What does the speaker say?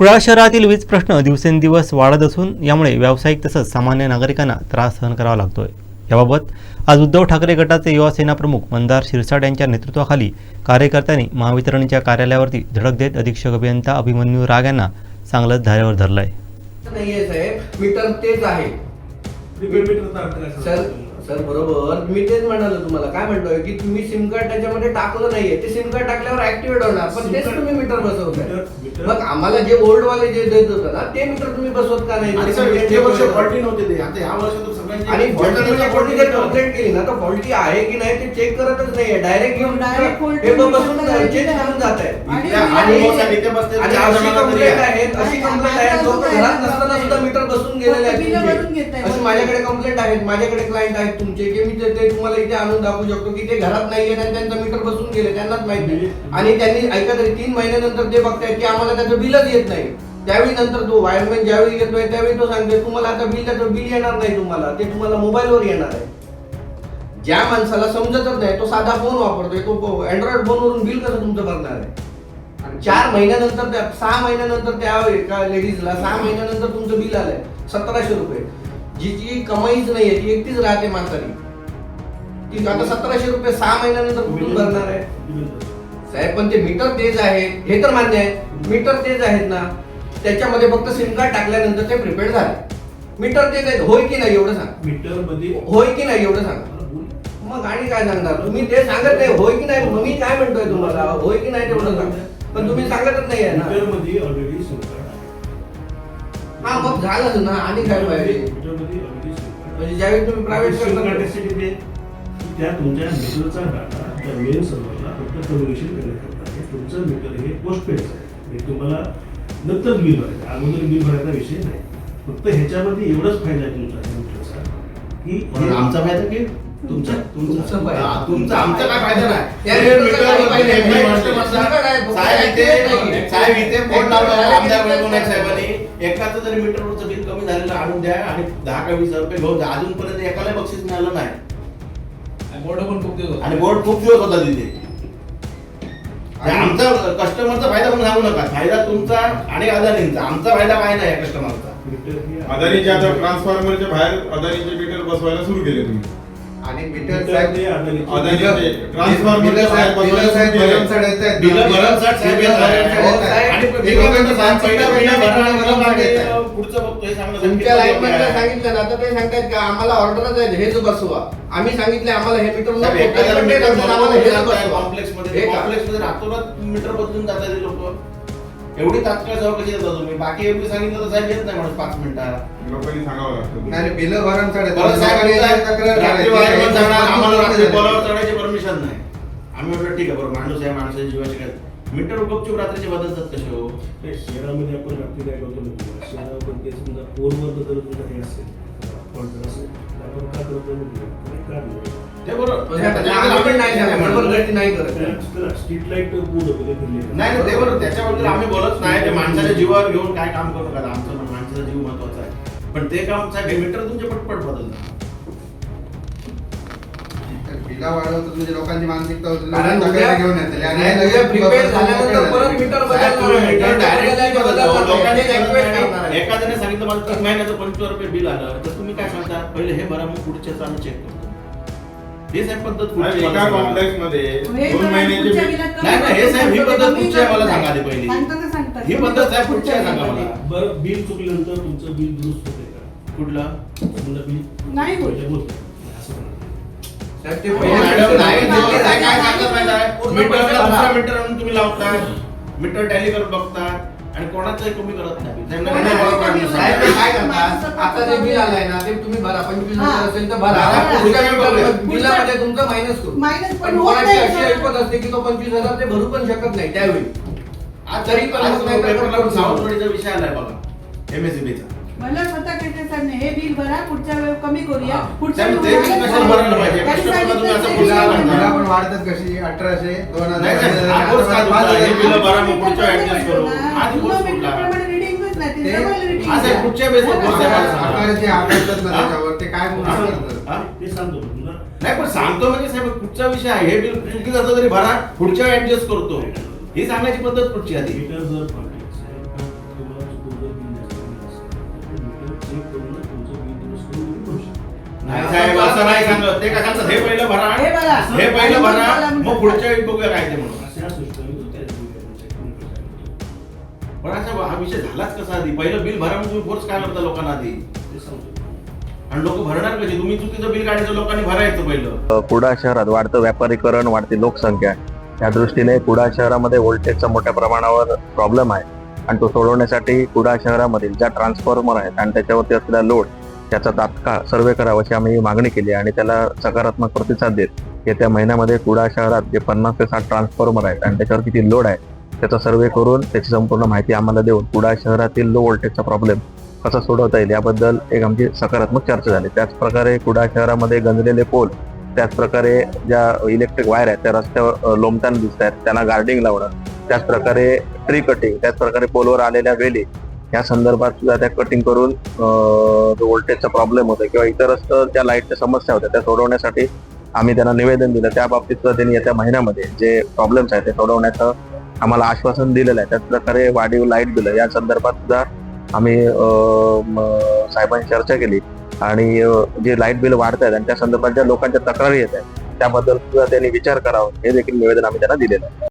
कुडाळ शहरातील वीज प्रश्न दिवसेंदिवस वाढत असून यामुळे व्यावसायिक तसंच सामान्य नागरिकांना त्रास सहन करावा लागतोय. याबाबत आज उद्धव ठाकरे गटाचे युवा सेना प्रमुख मंदार शिरसाट यांच्या नेतृत्वाखाली कार्यकर्त्यांनी महावितरणच्या कार्यालयावरती धडक देत अधीक्षक अभियंता अभिमन्यू राग यांना चांगलंच धारेवर धरलंय. आहे सर बरोबर. मी तेच म्हणालो तुम्हाला. काय म्हणतोय की तुम्ही सिम कार्ड त्याच्यामध्ये टाकलं नाहीये. ते सिम कार्ड टाकल्यावर ऍक्टिव्हेट होणार. पण तेच तुम्ही मीटर बसवताय. मग आम्हाला जे ओल्ड वाले जे देत होतं ना ते मीटर तुम्ही बसवत का नाही? आणि सर इतके वर्ष फॉल्टी नव्हते ते. आता ह्या वर्षात सगळ्यांची आणि फॉल्टी जनतेच्या कोणी जर faulty कंप्लेंट केली ना तर फॉल्टी आहे की नाही ते चेक करतच नाहीये. डायरेक्ट घेऊन Direct faulty हे बघ बसून चेक direct करून जात आहे. आणि इथल्या आणि अनुभवासाठी इथे बसलेले आणि चार अशी तरी कंप्लेंट आहे. आहेत. अशी कंप्लेंट लोक अजून घरात आहे. नसताना सुद्धा मीटर बसून गेलेले बिलं घेताय. माझ्याकडे कंप्लेंट आहेत माझ्याकडे क्लायंट आहेत तुमचे की मी ते ते तुम्हाला इथे आणून दाखवू शकतो की ते घरात नाहीये आणि त्यांचं मीटर बसून गेले त्यांनाच माहीत नाही. आणि त्यांनी ऐका तरी तीन महिन्यानंतर ते बघतायत की आम्हाला त्याचं बिलच येत नाही. त्यावेळी नंतर तो वायरमॅन ज्यावेळी येतोय त्यावेळी तो सांगतोय तुम्हाला आता बिल त्याचं बिल येणार नाही तुम्हाला ते तुम्हाला मोबाईलवर येणार आहे. ज्या माणसाला समजतच नाही तो साधा फोन वापरतोय तो अँड्रॉइड फोनवरून बिल कसं तुमचं भरणार आहे? आणि चार महिन्यानंतर त्या सहा महिन्यानंतर त्या एका लेडीजला सहा महिन्यानंतर तुमचं बिल आलंय सतराशे रुपये. जिची कमाईच नाहीये ती एकटीच राहते म्हातारी. ती आता सतराशे रुपये सहा महिन्यानंतर कुठून भरणार आहे? साहेब पण ते मीटर तेच आहे. हे तर मान्य आहे. मीटर तेच आहेत ना त्याच्यामध्ये फक्त सिम कार्ड टाकल्यानंतर ते प्रिपेड झाले. मीटर तेच आहेत. होय की नाही एवढं सांग. मीटरमध्ये होय की नाही एवढं सांगा. मग आणि काय सांगणार? तुम्ही ते सांगत नाही होय की नाही मी काय म्हणतोय तुम्हाला? होय की नाही तेवढं सांगा. पण तुम्ही सांगतच नाही आहे मीटर ना. मध्ये ऑलरेडी सिम कार्ड हा मग झालं ना आणि काय पाहिजे म्हणजे ज्यावेळी तुम्ही प्रायव्हेट करता त्या तुमच्या मीटरचा डाटा त्या मेन सर्व्हरला फक्त कम्युनिकेशन करण्याकरता आहे तुमचं मीटर हे पोस्ट पेड आहे. म्हणजे तुम्हाला नंतर बिल भरायचं. अगोदर बिल भरायचा विषय नाही. फक्त ह्याच्यामध्ये एवढाच फायदा आहे तुमचा मीटरचा की पण आमचा फायदा की तुमचा तुमचा फायदा. तुमचा आमचा काय फायदा नाही. साहेब इथे नाहीये. साहेब इथे फोन लावला. नाईक साहेबांनी. एकाचं जरी मीटरवरचं बिल कमी झालेलं आणून द्या आणि दहा का वीस हजार रुपये घेऊन जा. अजूनपर्यंत एकाला बक्षीस मिळालं नाही. बोर्ड पण खूप दिवस आणि बोर्ड खूप दिवस होता तिथे. आणि आमचा कस्टमरचा फायदा पण सांगू नका. फायदा तुमचा आणि अदानींचा. आमचा फायदा काय नाही कस्टमरचा मीटर अदानीचे आता ट्रान्सफॉर्मरच्या बाहेर अदानीचे मीटर बसवायला सुरू केले तुम्ही. आणि मीटर साहेब हे तुमच्या सांगितलं ना तर ते सांगतायत का? आम्हाला ऑर्डरच आहे हेच बसवा आम्ही सांगितले आम्हाला हे मीटर नको. आम्हाला हेच बसवा कॉम्प्लेक्समध्ये? कॉम्प्लेक्समध्ये रातोरात मीटर बदलून जातात लोक. एवढी तात्काळ चौकशी देता तुम्ही बाकी एवढी सांगितलं तर साहेब येत नाही म्हणून पाच मिनिटात लोकांनी सांगावं लागतं नाही बिलं. साहेब तक्रार रात्री करायची. आम्हाला रात्री. पोलावर चढायची परमिशन नाही आम्ही म्हटलं ठीक आहे बरं माणूस आहे माणसाच्या जीवाची काय मीटर गपचूप रात्रीचे बदलतात कसे हो ते शहरामध्ये आपण रात्री काय करतो शहरामध्ये समजा फोनवर जर तुमचं हे असेल असेल तर आपण काय करतो काय नाही. ते बरोबर. नाही नाही करत. स्ट्रीट लाइट नाही नाही, ते बरोबर. त्याच्याबद्दल आम्ही बोलत नाही. ते माणसाच्या जीवावर घेऊन काय काम करू आमचं माणसाचा जीव महत्त्वाचा आहे. पण ते काम हे मीटर तुमचे पटपट बदलणार बिलं म्हणजे लोकांची मानसिकता घेऊन. एखाद्याने सांगितलं मला तीन महिन्याचं पंचवीस रुपये बिल आलं तर तुम्ही काय सांगता? पहिले हे भरा मग पुढच्याच आम्ही चेक करतो हे साहेब पद्धत मला सांगा. कॉम्प्लेक्समध्ये दोन महिन्याचे पुढच्या नाही, नाही, हे साहेब, ही पद्धत आहे, मला सांगा आधी. पहिली. ही पद्धत साहेब पुढची आहे, सांगा. मला. बरं बिल चुकल्यानंतर तुमचं बिल दुरुस्त होते का कुठलं समजा बिल नाही होत. होते होते. असं म्हणा. साहेब, ते हो, मॅडम, नाही, नाही तुम्ही काय काय सांगता माहिती आहे? पूर्ण मीटरला पैसे दुसरा भरा. मीटर आणून तुम्ही लावता मीटर टॅली करत बघता आणि कोणाचंही कमी करत नाही. त्यांना साहेब. ते काय करतात आता जे बिल आलंय ना ते तुम्ही भरा. पंचवीस. हजार असेल तर भरा. पुढच्या बिलामध्ये तुमचं मायनस करू. Minus पण पण होत कोणाची नाही, अशी. ऐकत असते की तो पंचवीस हजार ते भरू पण शकत नाही त्यावेळी. आज तरी पण आज पेपरला सावधवाडीचा विषय आलाय बघा. एमएससीबीचा मला स्वतः सर हे बिल भरा पुढच्या वेळ कमी करूया हा. पुढच्या साहेब, ते वेळी बिल भरायला कशाला भरायला पाहिजे? त्यांनी कस्टमरला तुम्ही असं ते. बिलं पण वाढतात कशी अठराशे दोन हजार नाही, तुमचं? हे. बिलं भरा मग पुढच्या करू आज कोर्स कुठला ते आज आहे. पुढच्या कोर्स आहे, मला सांगा. ना? त्याच्यावर ते काय हा? ते सांगतो तुला नाही पण सांगतो म्हणजे साहेब पुढचा विषय आहे हे बिल चुकीचं असलं तरी भरा पुढच्या ऍडजस्ट करतो ही सांगायची पद्धत पुढची आधी मीटर जर सांगत. ते काय सांगतात? हे पहिलं भरा. हे भरा. हे पहिलं भरा. मग पुढच्या वेळी बघूया काय ते म्हणून. पण असा हा विषय झालाच कसा आधी? पहिलं बिल भरा तुम्ही फोर्स काय करता लोकांना आधी? आणि लोक भरणार तुम्ही चुकीचं बिल काढायचं लोकांनी भरायचं पहिलं. कुडा शहरात वाढतं व्यापारीकरण वाढती लोकसंख्या. या दृष्टीने कुडा शहरामध्ये व्होल्टेजचा मोठ्या प्रमाणावर प्रॉब्लेम आहे. आणि तो सोडवण्यासाठी कुडा शहरामधील ज्या ट्रान्सफॉर्मर आहेत आणि त्याच्यावरती असलेला लोड त्याचा तात्काळ सर्वे करावा अशी आम्ही मागणी केली आणि त्याला सकारात्मक प्रतिसाद देत येत्या महिन्यामध्ये कुडा शहरात जे पन्नास ते साठ ट्रान्सफॉर्मर आहेत आणि त्याच्यावर किती लोड आहे त्याचा सर्वे करून त्याची संपूर्ण माहिती आम्हाला देऊन कुडा शहरातील लो व्होल्टेजचा प्रॉब्लेम कसा सोडवता येईल याबद्दल एक आमची सकारात्मक चर्चा झाली. त्याचप्रकारे कुडा शहरामध्ये गंजलेले पोल त्याचप्रकारे ज्या इलेक्ट्रिक वायर आहेत त्या रस्त्यावर लोमताना दिसत आहेत त्यांना गार्डिंग लावणं त्याचप्रकारे ट्री कटिंग त्याचप्रकारे पोलवर आलेल्या वेली या संदर्भात सुद्धा त्या कटिंग करून जो व्होल्टेजचा प्रॉब्लेम होता किंवा इतरच ज्या लाईटच्या समस्या होत्या त्या सोडवण्यासाठी आम्ही त्यांना निवेदन दिलं. त्या बाबतीत सुद्धा त्यांनी येत्या महिन्यामध्ये जे प्रॉब्लेम्स आहेत ते सोडवण्याचं आम्हाला आश्वासन दिलेलं आहे. त्याचप्रकारे वाढीव लाइट दिलं या संदर्भात सुद्धा आम्ही साहेबांशी चर्चा केली. आणि जे लाइट बिल वाढत आहेत आणि त्या संदर्भात ज्या लोकांच्या तक्रारी येत आहेत त्याबद्दल सुद्धा त्यांनी विचार करावा. हे देखील निवेदन आम्ही त्यांना दिलेलं आहे.